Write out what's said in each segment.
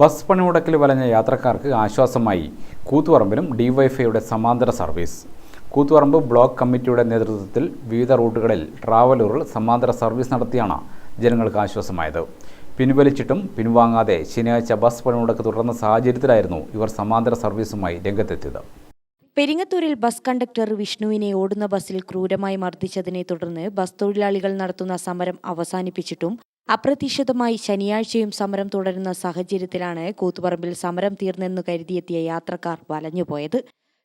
Bus പണിമുടക്കിൽ വലഞ്ഞ യാത്രക്കാർക്ക് ആശ്വാസമായി. കൂത്തുപറമ്പിലും ഡിവൈഫൈയുടെ സമാന്തര സർവീസ്. കൂത്തുപറമ്പ് ബ്ലോക്ക് കമ്മിറ്റിയുടെ നേതൃത്വത്തിൽ വിവിധ റൂട്ടുകളിൽ ട്രാവലറുകൾ സമാന്തര സർവീസ് നടത്തിയാണ് ജനങ്ങൾക്ക് ആശ്വാസമായത്. പിൻവലിച്ചിട്ടും പിൻവാങ്ങാതെ ശനിയാഴ്ച ബസ് പണിമുടക്ക് തുടർന്ന സാഹചര്യത്തിലായിരുന്നു ഇവർ സമാന്തര സർവീസുമായി രംഗത്തെത്തിയത്. പെരിങ്ങത്തൂരിൽ ബസ് കണ്ടക്ടർ വിഷ്ണുവിനെ ഓടുന്ന ബസ്സിൽ ക്രൂരമായി മർദ്ദിച്ചതിനെ തുടർന്ന് ബസ് തൊഴിലാളികൾ നടത്തുന്ന സമരം അവസാനിപ്പിച്ചിട്ടും അപ്രതീക്ഷിതമായി ശനിയാഴ്ചയും സമരം തുടരുന്ന സാഹചര്യത്തിലാണ് കൂത്തുപറമ്പിൽ സമരം തീർന്നെന്ന് കരുതിയെത്തിയ യാത്രക്കാർ വലഞ്ഞുപോയത്.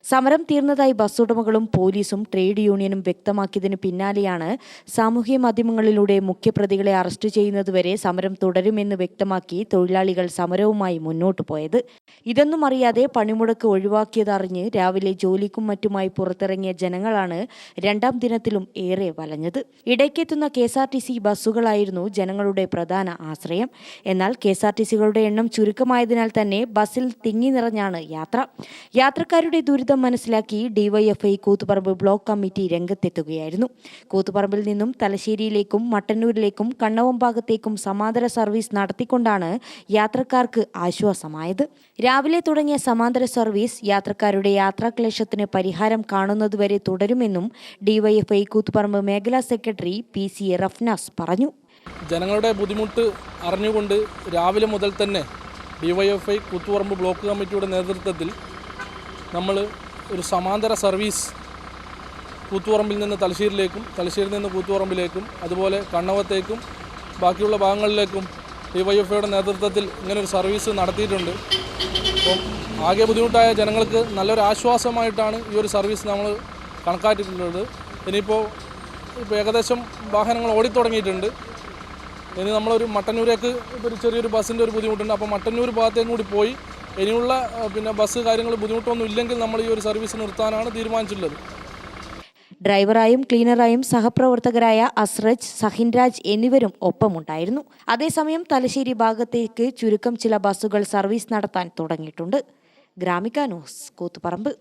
സമരം തീർന്നതായി ബസ് ഉടമകളും പോലീസും ട്രേഡ് യൂണിയനും വ്യക്തമാക്കിയതിന് പിന്നാലെയാണ് സാമൂഹ്യ മാധ്യമങ്ങളിലൂടെ മുഖ്യപ്രതികളെ അറസ്റ്റ് ചെയ്യുന്നതുവരെ സമരം തുടരുമെന്ന് വ്യക്തമാക്കി തൊഴിലാളികൾ സമരവുമായി മുന്നോട്ട് പോയത്. ഇതൊന്നും അറിയാതെ പണിമുടക്ക് ഒഴിവാക്കിയതറിഞ്ഞ് രാവിലെ ജോലിക്കും മറ്റുമായി പുറത്തിറങ്ങിയ ജനങ്ങളാണ് രണ്ടാം ദിനത്തിലും ഏറെ വലഞ്ഞത്. ഇടയ്ക്കെത്തുന്ന K S R T C ബസ്സുകളായിരുന്നു ജനങ്ങളുടെ പ്രധാന ആശ്രയം. എന്നാൽ കെ എസ് ആർ ടി സികളുടെ എണ്ണം ചുരുക്കമായതിനാൽ തന്നെ ബസ്സിൽ തിങ്ങി നിറഞ്ഞാണ് യാത്ര. യാത്രക്കാരുടെ ദുരിതം മനസ്സിലാക്കി ഡിവൈഎഫ്ഐ കൂത്തുപറമ്പ് ബ്ലോക്ക് കമ്മിറ്റി രംഗത്തെത്തുകയായിരുന്നു. കൂത്തുപറമ്പിൽ നിന്നും തലശ്ശേരിയിലേക്കും മട്ടന്നൂരിലേക്കും കണ്ണവം ഭാഗത്തേക്കും സമാന്തര സർവീസ് നടത്തിക്കൊണ്ടാണ് യാത്രക്കാർക്ക് ആശ്വാസമായത്. രാവിലെ തുടങ്ങിയ സമാന്തര സർവീസ് യാത്രക്കാരുടെ യാത്രാക്ലേശത്തിന് പരിഹാരം കാണുന്നതുവരെ തുടരുമെന്നും ഡിവൈഎഫ്ഐ കൂത്തുപറമ്പ് മേഖലാ സെക്രട്ടറി പി സി റഫ്നാസ് പറഞ്ഞു. ജനങ്ങളുടെ ബുദ്ധിമുട്ട് അറിഞ്ഞുകൊണ്ട് രാവിലെ മുതൽ തന്നെ ഡിവൈഎഫ്ഐ കൂത്തുപറമ്പ് ബ്ലോക്ക് കമ്മിറ്റിയുടെ നേതൃത്വത്തിൽ നമ്മൾ ഒരു സമാന്തര സർവീസ് കൂത്തുപറമ്പിൽ നിന്ന് തലശ്ശേരിയിലേക്കും തലശ്ശേരിയിൽ നിന്ന് കൂത്തുപറമ്പിലേക്കും അതുപോലെ കണ്ണവത്തേക്കും ബാക്കിയുള്ള ഭാഗങ്ങളിലേക്കും ഡി വൈ എഫ് ഐയുടെ നേതൃത്വത്തിൽ ഇങ്ങനൊരു സർവീസ് നടത്തിയിട്ടുണ്ട്. അപ്പം ആകെ ബുദ്ധിമുട്ടായ ജനങ്ങൾക്ക് നല്ലൊരു ആശ്വാസമായിട്ടാണ് ഈ ഒരു സർവീസ് നമ്മൾ കണക്കാക്കിയിട്ടുള്ളത്. ഇനിയിപ്പോൾ ഇപ്പോൾ ഏകദേശം വാഹനങ്ങൾ ഓടിത്തുടങ്ങിയിട്ടുണ്ട്. ഇനി നമ്മളൊരു മട്ടന്നൂരേക്ക് ഒരു ചെറിയൊരു ബസ്സിന്റെ ഒരു ബുദ്ധിമുട്ടുണ്ട്. അപ്പോൾ മട്ടന്നൂർ ഭാഗത്തേക്കും കൂടി പോയി ഇനിയുള്ള പിന്നെ ബസ് കാര്യങ്ങൾ ബുദ്ധിമുട്ടൊന്നും ഇല്ലെങ്കിൽ നമ്മൾ ഈ ഒരു സർവീസ് നിർത്താനാണ് തീരുമാനിച്ചിട്ടുള്ളത്. ഡ്രൈവറായും ക്ലീനറായും സഹപ്രവർത്തകരായ അസ്രജ് സഹിൻരാജ് എന്നിവരും ഒപ്പമുണ്ടായിരുന്നു. അതേസമയം തലശ്ശേരി ഭാഗത്തേക്ക് ചുരുക്കം ചില ബസ്സുകൾ സർവീസ് നടത്താൻ തുടങ്ങിയിട്ടുണ്ട്. ഗ്രാമിക ന്യൂസ് കൂത്തുപറമ്പ്.